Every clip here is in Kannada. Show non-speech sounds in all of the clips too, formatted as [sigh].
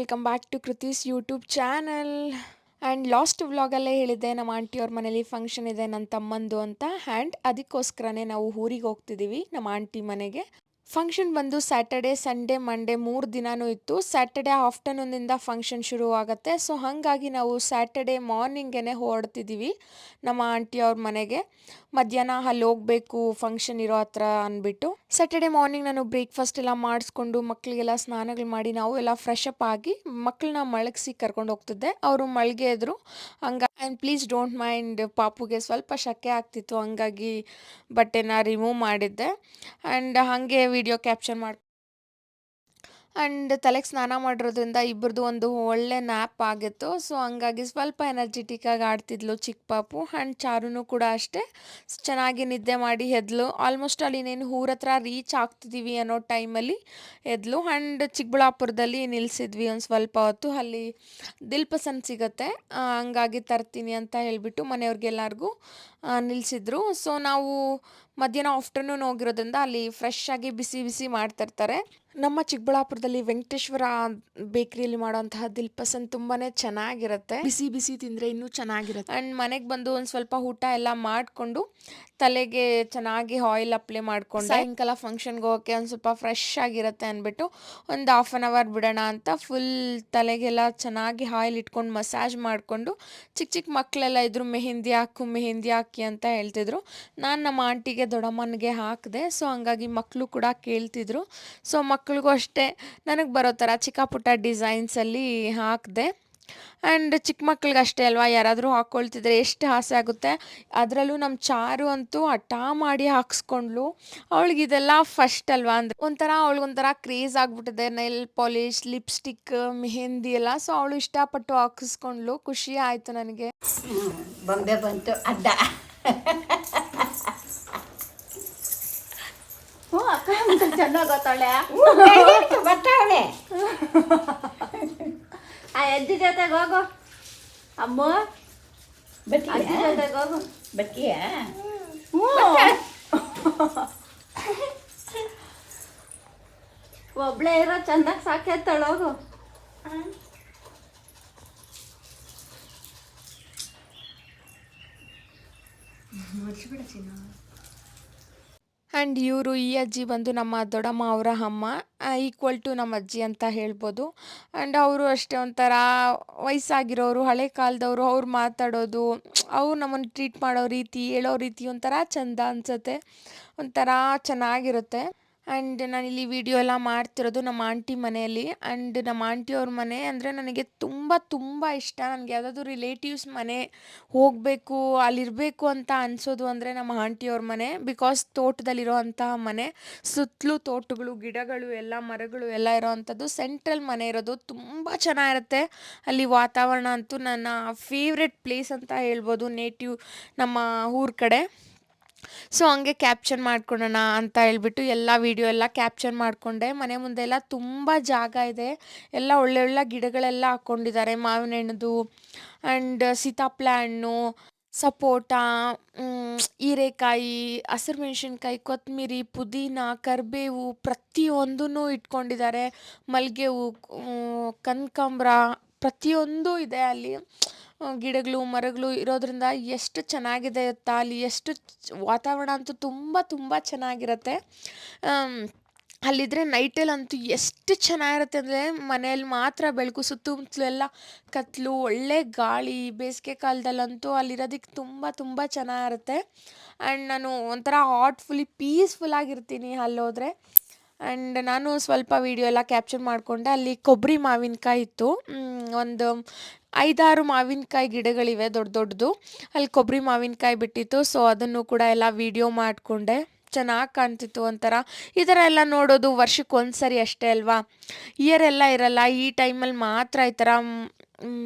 Welcome back to Kruthi's YouTube channel and last ವ್ಲಾಗಲ್ಲೇ ಹೇಳಿದ್ದೆ, ನಮ್ಮ ಆಂಟಿಯವ್ರ ಮನೇಲಿ ಫಂಕ್ಷನ್ ಇದೆ ನನ್ನ ತಮ್ಮಂದು ಅಂತ. ಆ್ಯಂಡ್ ಅದಕ್ಕೋಸ್ಕರನೇ ನಾವು ಊರಿಗೆ ಹೋಗ್ತಿದ್ದೀವಿ ನಮ್ಮ ಆಂಟಿ ಮನೆಗೆ. ಫಂಕ್ಷನ್ ಬಂದು ಸ್ಯಾಟರ್ಡೆ ಸಂಡೇ ಮಂಡೇ ಮೂರು ದಿನವೂ ಇತ್ತು. ಸ್ಯಾಟರ್ಡೆ ಆಫ್ಟರ್ನೂನಿಂದ ಫಂಕ್ಷನ್ ಶುರು ಆಗುತ್ತೆ ಸೊ ಹಾಗಾಗಿ ನಾವು ಸ್ಯಾಟರ್ಡೆ ಮಾರ್ನಿಂಗೇ ಹೊರಡ್ತಿದ್ದೀವಿ ನಮ್ಮ ಆಂಟಿಯವ್ರ ಮನೆಗೆ. ಮಧ್ಯಾಹ್ನ ಅಲ್ಲಿ ಹೋಗಬೇಕು ಫಂಕ್ಷನ್ ಇರೋ ಹತ್ರ ಅಂದ್ಬಿಟ್ಟು ಸ್ಯಾಟರ್ಡೆ ಮಾರ್ನಿಂಗ್ ನಾನು ಬ್ರೇಕ್ಫಾಸ್ಟ್ ಎಲ್ಲ ಮಾಡಿಸ್ಕೊಂಡು ಮಕ್ಕಳಿಗೆಲ್ಲ ಸ್ನಾನಗಳು ಮಾಡಿ ನಾವು ಎಲ್ಲ ಫ್ರೆಶ್ ಅಪ್ ಆಗಿ ಮಕ್ಕಳನ್ನ ಮಳಗಿಸಿ ಕರ್ಕೊಂಡು ಹೋಗ್ತಿದ್ದೆ. ಅವರು ಮಳಿಗೆ ಇದ್ರು ಹಂಗ ಆ್ಯಂಡ್ ಪ್ಲೀಸ್ ಡೋಂಟ್ ಮೈಂಡ್ ಪಾಪುಗೆ ಸ್ವಲ್ಪ ಶಕೆ ಆಗ್ತಿತ್ತು, ಹಂಗಾಗಿ ಬಟ್ಟೆನ ರಿಮೂವ್ ಮಾಡಿದ್ದೆ. ಆ್ಯಂಡ್ ಹಾಗೆ ವಿಡಿಯೋ ಕ್ಯಾಪ್ಚರ್ ಮಾಡಿ ಆ್ಯಂಡ್ ತಲೆಗೆ ಸ್ನಾನ ಮಾಡಿರೋದ್ರಿಂದ ಇಬ್ಬರದು ಒಂದು ಒಳ್ಳೆ ನ್ಯಾಪ್ ಆಗಿತ್ತು. ಸೊ ಹಂಗಾಗಿ ಸ್ವಲ್ಪ ಎನರ್ಜೆಟಿಕ್ ಆಗಿ ಆಡ್ತಿದ್ಲು ಚಿಕ್ಕ ಪಾಪು. ಆ್ಯಂಡ್ ಚಾರುನು ಕೂಡ ಅಷ್ಟೇ. ಚೆನ್ನಾಗಿ ನಿದ್ದೆ ಮಾಡಿ ಎದ್ಲು ಆಲ್ಮೋಸ್ಟ್ ಅಲ್ಲಿ ಇನ್ನೇನು ಊರ ಹತ್ರ ರೀಚ್ ಆಗ್ತಿದ್ದೀವಿ ಅನ್ನೋ ಟೈಮಲ್ಲಿ ಎದ್ಲು ಆ್ಯಂಡ್ ಚಿಕ್ಕಬಳ್ಳಾಪುರದಲ್ಲಿ ನಿಲ್ಲಿಸಿದ್ವಿ ಒಂದು ಸ್ವಲ್ಪ ಹೊತ್ತು. ಅಲ್ಲಿ ದಿಲ್ಪಸನ್ ಸಿಗುತ್ತೆ. ಹಂಗಾಗಿ ತರ್ತೀನಿ ಅಂತ ಹೇಳಿಬಿಟ್ಟು ಮನೆಯವ್ರಿಗೆಲ್ಲರಿಗೂ ನಿಲ್ಲಿಸಿದ್ರು ಸೊ ನಾವು ಮಧ್ಯಾಹ್ನ ಆಫ್ಟರ್ನೂನ್ ಹೋಗಿರೋದ್ರಿಂದ ಅಲ್ಲಿ ಫ್ರೆಶ್ ಆಗಿ ಬಿಸಿ ಬಿಸಿ ಮಾಡ್ತಿರ್ತಾರೆ. ನಮ್ಮ ಚಿಕ್ಕಬಳ್ಳಾಪುರದಲ್ಲಿ ವೆಂಕಟೇಶ್ವರ ಬೇಕರಿಯಲ್ಲಿ ಮಾಡುವಂತಹ ದಿಲ್ ಪಸಂದ್ ತುಂಬಾನೇ ಚೆನ್ನಾಗಿರುತ್ತೆ. ಬಿಸಿ ಬಿಸಿ ತಿಂದ್ರೆ ಇನ್ನೂ ಚೆನ್ನಾಗಿರುತ್ತೆ. ಅಂಡ್ ಮನೆಗೆ ಬಂದು ಒಂದು ಸ್ವಲ್ಪ ಊಟ ಎಲ್ಲ ಮಾಡಿಕೊಂಡು ತಲೆಗೆ ಚೆನ್ನಾಗಿ ಆಯಿಲ್ ಅಪ್ಲೈ ಮಾಡ್ಕೊಂಡು. ಸಾಯಂಕಾಲ ಫಂಕ್ಷನ್ಗೆ ಹೋಗೋಕ್ಕೆ ಒಂದು ಸ್ವಲ್ಪ ಫ್ರೆಶ್ ಆಗಿರುತ್ತೆ ಅಂದ್ಬಿಟ್ಟು ಒಂದು ಹಾಫ್ ಆನ್ ಅವರ್ ಬಿಡೋಣ ಅಂತ ಫುಲ್ ತಲೆಗೆಲ್ಲ ಚೆನ್ನಾಗಿ ಆಯಿಲ್ ಇಟ್ಕೊಂಡು ಮಸಾಜ್ ಮಾಡಿಕೊಂಡು ಚಿಕ್ಕ ಚಿಕ್ಕ ಮಕ್ಕಳೆಲ್ಲ ಇದ್ರು, ಮೆಹೆಂದಿ ಹಾಕು, ಮೆಹೆಂದಿ ಹಾಕಿ ಅಂತ ಹೇಳ್ತಿದ್ರು. ನಾನು ನಮ್ಮ ಆಂಟಿಗೆ, ದೊಡ್ಡಮ್ಮನಿಗೆ ಹಾಕಿದೆ ಸೊ ಹಂಗಾಗಿ ಮಕ್ಕಳು ಕೂಡ ಕೇಳ್ತಿದ್ರು. ಸೊ ಮಕ್ಕಳಿಗೂ ಅಷ್ಟೇ, ನನಗೆ ಬರೋ ಥರ ಚಿಕ್ಕ ಪುಟ್ಟ ಡಿಸೈನ್ಸಲ್ಲಿ ಹಾಕಿದೆ. ಆ್ಯಂಡ್ ಚಿಕ್ಕ ಮಕ್ಳಿಗೆ ಅಷ್ಟೇ ಅಲ್ವಾ? ಯಾರಾದರೂ ಹಾಕ್ಕೊಳ್ತಿದ್ರೆ ಎಷ್ಟು ಆಸೆ ಆಗುತ್ತೆ. ಅದರಲ್ಲೂ ನಮ್ಮ ಚಾರು ಅಂತೂ ಹಠ ಮಾಡಿ ಹಾಕ್ಸ್ಕೊಂಡ್ಲು. ಅವಳಿಗೆ ಇದೆಲ್ಲ ಫಸ್ಟ್ ಅಲ್ವಾ? ಅಂದರೆ ಒಂಥರ ಅವಳಿಗೊಂಥರ ಕ್ರೇಜ್ ಆಗಿಬಿಟ್ಟಿದೆ. ನೈಲ್ ಪಾಲಿಶ್ ಲಿಪ್ಸ್ಟಿಕ್ ಮೆಹಂದಿ ಎಲ್ಲ. ಸೊ ಅವಳು ಇಷ್ಟಪಟ್ಟು ಹಾಕಿಸ್ಕೊಂಡ್ಲು. ಖುಷಿ ಆಯಿತು ನನಗೆ. ಬೊಂಬೆ ಬಂತು. ಅಡ್ಡ. ಹ್ಞೂ ಅಕ್ಕ ಚೆನ್ನಾಗಿ ಗೊತ್ತಾಳೆ ಬರ್ತಾವಳೆ ಆ ಅಜ್ಜಿ ಜೊತೆಗೆ ಹೋಗು ಅಮ್ಮ ಅಜ್ಜಿ ಜೊತೆಗೆ ಹೋಗು ಬತ್ತೀಯ ಹ್ಞೂ ಒಬ್ಳೇ ಇರೋ ಚಂದಾಗಿ ಸಾಕೇತ್ತಾಳ ಹೋಗು ಆ್ಯಂಡ್ ಇವರು ಈ ಅಜ್ಜಿ ಬಂದು ನಮ್ಮ ದೊಡ್ಡಮ್ಮ ಅವರ ಅಮ್ಮ ಈಕ್ವಲ್ ಟು ನಮ್ಮ ಅಜ್ಜಿ ಅಂತ ಹೇಳ್ಬೋದು. ಆ್ಯಂಡ್ ಅವರು ಅಷ್ಟೇ ಒಂಥರ ವಯಸ್ಸಾಗಿರೋರು, ಹಳೆ ಕಾಲದವರು, ಅವ್ರು ಮಾತಾಡೋದು, ಅವ್ರು ನಮ್ಮನ್ನು ಟ್ರೀಟ್ ಮಾಡೋ ರೀತಿ, ಹೇಳೋ ರೀತಿ ಒಂಥರ ಚಂದ ಅನಿಸುತ್ತೆ. ಒಂಥರ ಚೆನ್ನಾಗಿರುತ್ತೆ. ಆ್ಯಂಡ್ ನಾನಿಲ್ಲಿ ವಿಡಿಯೋ ಎಲ್ಲ ಮಾಡ್ತಿರೋದು ನಮ್ಮ ಆಂಟಿ ಮನೆಯಲ್ಲಿ. ಆ್ಯಂಡ್ ನಮ್ಮ ಆಂಟಿ ಅವ್ರ ಮನೆ ಅಂದರೆ ನನಗೆ ತುಂಬ ತುಂಬ ಇಷ್ಟ. ನನಗೆ ಯಾವುದಾದ್ರು ರಿಲೇಟಿವ್ಸ್ ಮನೆ ಹೋಗಬೇಕು, ಅಲ್ಲಿರಬೇಕು ಅಂತ ಅನಿಸೋದು ಅಂದರೆ ನಮ್ಮ ಆಂಟಿಯವ್ರ ಮನೆ. ಬಿಕಾಸ್ ತೋಟದಲ್ಲಿರೋ ಅಂತಹ ಮನೆ, ಸುತ್ತಲೂ ತೋಟಗಳು, ಗಿಡಗಳು, ಎಲ್ಲ ಮರಗಳು, ಎಲ್ಲ ಇರೋ ಅಂಥದ್ದು ಸೆಂಟ್ರಲ್ ಮನೆ ಇರೋದು. ತುಂಬ ಚೆನ್ನಾಗಿರುತ್ತೆ. ಅಲ್ಲಿ ವಾತಾವರಣ ಅಂತೂ ನನ್ನ ಫೇವ್ರೆಟ್ ಪ್ಲೇಸ್ ಅಂತ ಹೇಳ್ಬೋದು ನೇಟಿವ್ ನಮ್ಮ ಊರ ಕಡೆ. ಸೊ, ಹಂಗೆ ಕ್ಯಾಪ್ಚರ್ ಮಾಡ್ಕೊಳ್ಳೋಣ ಅಂತ ಹೇಳ್ಬಿಟ್ಟು ಎಲ್ಲ ವೀಡಿಯೋ ಎಲ್ಲ ಕ್ಯಾಪ್ಚರ್ ಮಾಡಿಕೊಂಡೆ. ಮನೆ ಮುಂದೆ ಎಲ್ಲ ತುಂಬ ಜಾಗ ಇದೆ. ಎಲ್ಲ ಒಳ್ಳೆ ಒಳ್ಳೆ ಗಿಡಗಳೆಲ್ಲ ಹಾಕ್ಕೊಂಡಿದ್ದಾರೆ ಮಾವಿನ ಹಣ್ಣದು ಆ್ಯಂಡ್ ಸೀತಾಪ್ಲ ಹಣ್ಣು, ಸಪೋಟ ಹೀರೆಕಾಯಿ, ಹಸಿರು ಮೆಣಸಿನ್ಕಾಯಿ ಕೊತ್ತಂಬರಿ ಪುದೀನ, ಕರಿಬೇವು ಪ್ರತಿಯೊಂದೂ ಇಟ್ಕೊಂಡಿದ್ದಾರೆ. ಮಲ್ಲಿಗೆ ಹೂ ಕನಕಾಂಬ್ರ ಪ್ರತಿಯೊಂದು ಇದೆ ಅಲ್ಲಿ. ಗಿಡಗಳು, ಮರಗಳು ಇರೋದ್ರಿಂದ ಎಷ್ಟು ಚೆನ್ನಾಗಿದೆ ಗೊತ್ತಾ ಅಲ್ಲಿ ಎಷ್ಟು ವಾತಾವರಣ ಅಂತೂ ತುಂಬ ತುಂಬ ಚೆನ್ನಾಗಿರುತ್ತೆ. ಅಲ್ಲಿದ್ದರೆ ನೈಟಲ್ಲಂತೂ ಎಷ್ಟು ಚೆನ್ನಾಗಿರುತ್ತೆ ಅಂದರೆ ಮನೆಯಲ್ಲಿ ಮಾತ್ರ ಬೆಳಕು ಸುತ್ತಮುತ್ತಲು ಎಲ್ಲ ಕತ್ತಲು ಒಳ್ಳೆ ಗಾಳಿ, ಬೇಸಿಗೆ ಕಾಲದಲ್ಲಂತೂ ಅಲ್ಲಿರೋದಕ್ಕೆ ತುಂಬ ತುಂಬ ಚೆನ್ನಾಗಿರುತ್ತೆ. ಆ್ಯಂಡ್ ನಾನು ಒಂಥರ ಹಾರ್ಟ್ಫುಲಿ ಪೀಸ್ಫುಲ್ ಆಗಿರ್ತೀನಿ ಅಲ್ಲೋದ್ರೆ. ಆ್ಯಂಡ್ ನಾನು ಸ್ವಲ್ಪ ವೀಡಿಯೋ ಎಲ್ಲ ಕ್ಯಾಪ್ಚರ್ ಮಾಡಿಕೊಂಡೆ, ಅಲ್ಲಿ ಕೊಬ್ಬರಿ ಮಾವಿನಕಾಯಿ ಇತ್ತು. ಒಂದು ಐದಾರು ಮಾವಿನಕಾಯಿ ಗಿಡಗಳಿವೆ, ದೊಡ್ಡ ದೊಡ್ಡದು. ಅಲ್ಲಿ ಕೊಬ್ಬರಿ ಮಾವಿನಕಾಯಿ ಬಿಟ್ಟಿತ್ತು ಸೊ ಅದನ್ನು ಕೂಡ ಎಲ್ಲ ವೀಡಿಯೋ ಮಾಡಿಕೊಂಡೆ. ಚೆನ್ನಾಗಿ ಕಾಣ್ತಿತ್ತು ಒಂಥರ. ಈ ಥರ ಎಲ್ಲ ನೋಡೋದು ವರ್ಷಕ್ಕೆ ಒಂದ್ಸರಿ ಅಷ್ಟೇ ಅಲ್ವಾ? ಇಯರ್ ಎಲ್ಲ ಇರಲ್ಲ, ಈ ಟೈಮಲ್ಲಿ ಮಾತ್ರ ಈ ಥರ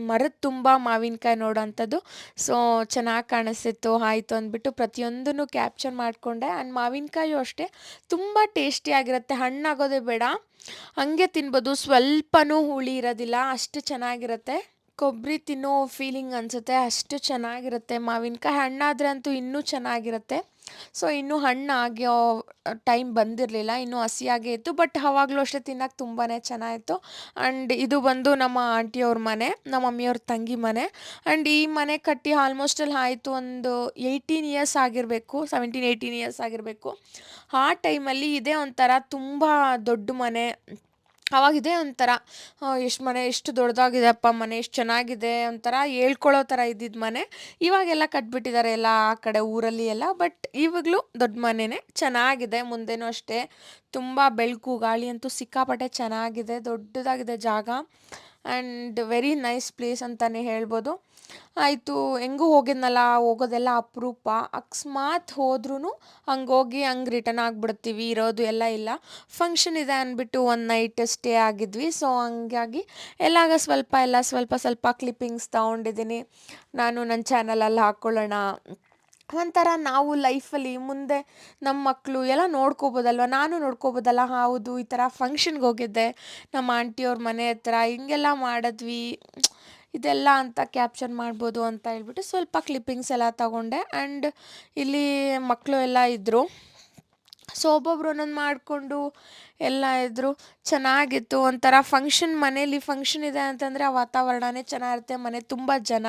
ಮರದ ತುಂಬ ಮಾವಿನಕಾಯಿ ನೋಡೋವಂಥದ್ದು ಸೊ ಚೆನ್ನಾಗಿ ಕಾಣಿಸ್ತಿತ್ತು, ಆಯಿತು ಅಂದ್ಬಿಟ್ಟು ಪ್ರತಿಯೊಂದನ್ನು ಕ್ಯಾಪ್ಚರ್ ಮಾಡಿಕೊಂಡೆ. ಆ್ಯಂಡ್ ಮಾವಿನಕಾಯಿಯು ಅಷ್ಟೇ, ತುಂಬ ಟೇಸ್ಟಿಯಾಗಿರುತ್ತೆ ಹಣ್ಣಾಗೋದೇ ಬೇಡ, ಹಾಗೆ ತಿನ್ಬೋದು. ಸ್ವಲ್ಪನೂ ಹುಳಿ ಇರೋದಿಲ್ಲ, ಅಷ್ಟು ಚೆನ್ನಾಗಿರುತ್ತೆ. ಕೊಬ್ಬರಿ ತಿನ್ನೋ ಫೀಲಿಂಗ್ ಅನಿಸುತ್ತೆ, ಅಷ್ಟು ಚೆನ್ನಾಗಿರುತ್ತೆ. ಮಾವಿನಕಾಯಿ ಹಣ್ಣಾದರೆ ಅಂತೂ ಇನ್ನೂ ಚೆನ್ನಾಗಿರುತ್ತೆ. ಸೊ ಇನ್ನೂ ಹಣ್ಣಾಗೋ ಟೈಮ್ ಬಂದಿರಲಿಲ್ಲ, ಇನ್ನೂ ಹಸಿಯಾಗೇ ಇತ್ತು ಬಟ್ ಅವಾಗಲೂ ಅಷ್ಟೇ ತಿನ್ನೋಕೆ ತುಂಬಾ ಚೆನ್ನಾಗಿತ್ತು. ಆ್ಯಂಡ್ ಇದು ಬಂದು ನಮ್ಮ ಆಂಟಿಯವ್ರ ಮನೆ, ನಮ್ಮ ಮಮ್ಮಿಯವ್ರ ತಂಗಿ ಮನೆ. ಆ್ಯಂಡ್ ಈ ಮನೆ ಕಟ್ಟಿ ಆಲ್ಮೋಸ್ಟ್ ಅಲ್ಲಿ ಆಯಿತು ಒಂದು ಏಯ್ಟೀನ್ ಇಯರ್ಸ್ ಆಗಿರಬೇಕು ಸೆವೆಂಟೀನ್ ಏಯ್ಟೀನ್ ಇಯರ್ಸ್ ಆಗಿರಬೇಕು. ಆ ಟೈಮಲ್ಲಿ ಇದೇ ಒಂಥರ ತುಂಬ ದೊಡ್ಡ ಮನೆ ಅವಾಗ ಇದೇ ಒಂಥರ ಎಷ್ಟು ಮನೆ ಎಷ್ಟು ದೊಡ್ಡದಾಗಿದೆಪ್ಪ ಮನೆ ಎಷ್ಟು ಚೆನ್ನಾಗಿದೆ ಒಂಥರ ಹೇಳ್ಕೊಳ್ಳೋ ಥರ ಇದ್ದಿದ್ದ ಮನೆ. ಇವಾಗೆಲ್ಲ ಕಟ್ಬಿಟ್ಟಿದ್ದಾರೆ ಎಲ್ಲ ಆ ಕಡೆ ಊರಲ್ಲಿ ಎಲ್ಲ, ಬಟ್ ಇವಾಗಲೂ ದೊಡ್ಡ ಮನೆನೇ ಚೆನ್ನಾಗಿದೆ. ಮುಂದೆನೂ ಅಷ್ಟೇ ತುಂಬ ಬೆಳಕು, ಗಾಳಿ ಅಂತೂ ಸಿಕ್ಕಾಪಟ್ಟೆ ಚೆನ್ನಾಗಿದೆ, ದೊಡ್ಡದಾಗಿದೆ ಜಾಗ. ಆ್ಯಂಡ್ ವೆರಿ ನೈಸ್ ಪ್ಲೇಸ್ ಅಂತಲೇ ಹೇಳ್ಬೋದು. ಆಯಿತು, ಹೆಂಗೂ ಹೋಗಿದ್ನಲ್ಲ, ಹೋಗೋದೆಲ್ಲ ಅಪರೂಪ. ಅಕಸ್ಮಾತ್ ಹೋದ್ರೂ ಹಂಗೋಗಿ ಹೋಗಿ ರಿಟರ್ನ್ ಆಗಿಬಿಡ್ತೀವಿ, ಇರೋದು ಎಲ್ಲ ಇಲ್ಲ. ಫಂಕ್ಷನ್ ಇದೆ ಅಂದ್ಬಿಟ್ಟು ಒಂದು ನೈಟ್ ಸ್ಟೇ ಆಗಿದ್ವಿ. ಸೊ ಹಂಗಾಗಿ ಎಲ್ಲಾಗ ಸ್ವಲ್ಪ, ಎಲ್ಲ ಸ್ವಲ್ಪ ಸ್ವಲ್ಪ ಕ್ಲಿಪ್ಪಿಂಗ್ಸ್ ತೊಗೊಂಡಿದ್ದೀನಿ. ನಾನು ನನ್ನ ಚಾನಲಲ್ಲಿ ಹಾಕ್ಕೊಳ್ಳೋಣ ಒಂಥರ ನಾವು ಲೈಫಲ್ಲಿ ಮುಂದೆ ನಮ್ಮ ಮಕ್ಕಳು ಎಲ್ಲ ನೋಡ್ಕೋಬೋದಲ್ವ? ನಾನು ನೋಡ್ಕೋಬೋದಲ್ಲ, ಹೌದು, ಈ ಥರ ಫಂಕ್ಷನ್ಗೆ ಹೋಗಿದ್ದೆ. ನಮ್ಮ ಆಂಟಿಯವ್ರ ಮನೆ ಹತ್ರ ಹಿಂಗೆಲ್ಲ ಮಾಡಿದ್ವಿ. ಇದೆಲ್ಲ ಅಂತ ಕ್ಯಾಪ್ಚರ್ ಮಾಡ್ಬೋದು ಅಂತ ಹೇಳ್ಬಿಟ್ಟು ಸ್ವಲ್ಪ ಕ್ಲಿಪ್ಪಿಂಗ್ಸ್ ಎಲ್ಲ ತಗೊಂಡೆ. ಆ್ಯಂಡ್ ಇಲ್ಲಿ ಮಕ್ಕಳು ಎಲ್ಲ ಇದ್ದರು ಸೊ ಒಬ್ಬೊಬ್ರು ಒಂದೊಂದು ಮಾಡಿಕೊಂಡು ಎಲ್ಲ ಇದ್ದರು ಚೆನ್ನಾಗಿತ್ತು. ಒಂಥರ ಫಂಕ್ಷನ್ ಮನೇಲಿ ಫಂಕ್ಷನ್ ಇದೆ ಅಂತಂದರೆ ಆ ವಾತಾವರಣನೇ ಚೆನ್ನಾಗಿರುತ್ತೆ. ಮನೆ ತುಂಬ ಜನ,